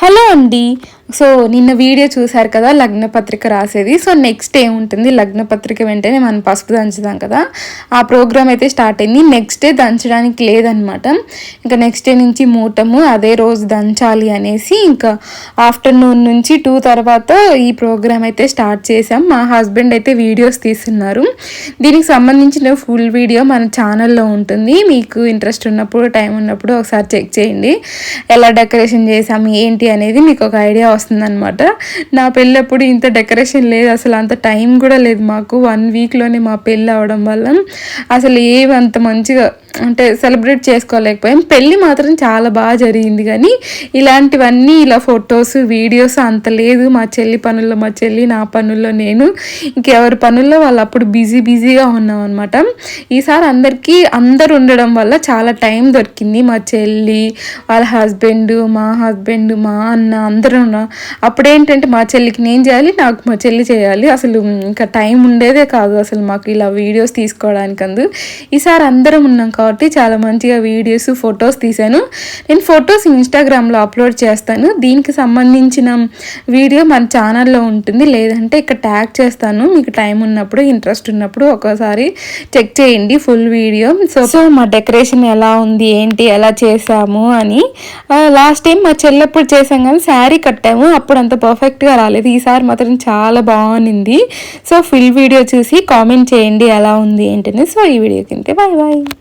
Hello అండి. So నిన్న video చూశారు కదా లగ్న పత్రిక రాసేది. సో నెక్స్ట్ ఏముంటుంది? లగ్న పత్రిక వెంటనే మనం పసుపు దంచుదాం కదా. ఆ ప్రోగ్రామ్ అయితే స్టార్ట్ అయింది. నెక్స్ట్ డే దంచడానికి లేదనమాట. ఇంకా నెక్స్ట్ డే నుంచి మూటము అదే రోజు దంచాలి అనేసి ఇంకా ఆఫ్టర్నూన్ నుంచి టూ తర్వాత ఈ ప్రోగ్రామ్ అయితే స్టార్ట్ చేసాం మా హస్బెండ్ అయితే వీడియోస్ తీస్తున్నారు. దీనికి సంబంధించిన ఫుల్ వీడియో మన ఛానల్లో ఉంటుంది. మీకు ఇంట్రెస్ట్ ఉన్నప్పుడు టైం ఉన్నప్పుడు ఒకసారి చెక్ చేయండి. ఎలా డెకరేషన్ చేసాము ఏంటి? అనేది మీకు ఒక ఐడియా వస్తుందన్నమాట. నా పెళ్ళప్పుడు ఇంత డెకరేషన్ లేదు అసలు అంత టైం కూడా లేదు మాకు. వన్ వీక్లోనే మా పెళ్ళి అవడం వల్ల. అసలు ఏవంత మంచిగా అంటే సెలబ్రేట్ చేసుకోలేకపోయాం. పెళ్ళి మాత్రం చాలా బాగా జరిగింది కానీ ఇలాంటివన్నీ ఇలా ఫొటోస్ వీడియోస్ అంత లేదు. మా చెల్లి పనుల్లో మా చెల్లి నా పనుల్లో నేను ఇంకెవరి పనుల్లో వాళ్ళు అప్పుడు బిజీ బిజీగా ఉన్నాం అనమాట ఈసారి అందరికీ అందరు ఉండడం వల్ల చాలా టైం దొరికింది. మా చెల్లి వాళ్ళ హస్బెండ్ మా హస్బెండ్ మా అన్న అందరూ ఉన్నాం అప్పుడు ఏంటంటే మా చెల్లికి నేను చేయాలి నాకు మా చెల్లి చేయాలి. అసలు ఇంకా టైం ఉండేదే కాదు అసలు మాకు ఇలా వీడియోస్ తీసుకోవడానికి అందు ఈసారి అందరం ఉన్నాం కాబట్టి చాలా మంచిగా వీడియోస్ ఫొటోస్ తీశాను. నేను ఫొటోస్ ఇన్స్టాగ్రామ్లో అప్లోడ్ చేస్తాను. దీనికి సంబంధించిన వీడియో మన ఛానల్లో ఉంటుంది. లేదంటే ఇక్కడ ట్యాగ్ చేస్తాను. మీకు టైం ఉన్నప్పుడు ఇంట్రెస్ట్ ఉన్నప్పుడు ఒక్కోసారి చెక్ చేయండి ఫుల్ వీడియో. సో సో మా డెకరేషన్ ఎలా ఉంది? ఏంటి? ఎలా చేసాము అని. లాస్ట్ టైం మా చెల్లెప్పుడు చేసాం కానీ శారీ కట్టాము. అప్పుడు అంత పర్ఫెక్ట్గా రాలేదు. ఈసారి మాత్రం చాలా బాగుంది. సో ఫుల్ వీడియో చూసి కామెంట్ చేయండి ఎలా ఉంది ఏంటని సో ఈ వీడియో కింద బాయ్ బాయ్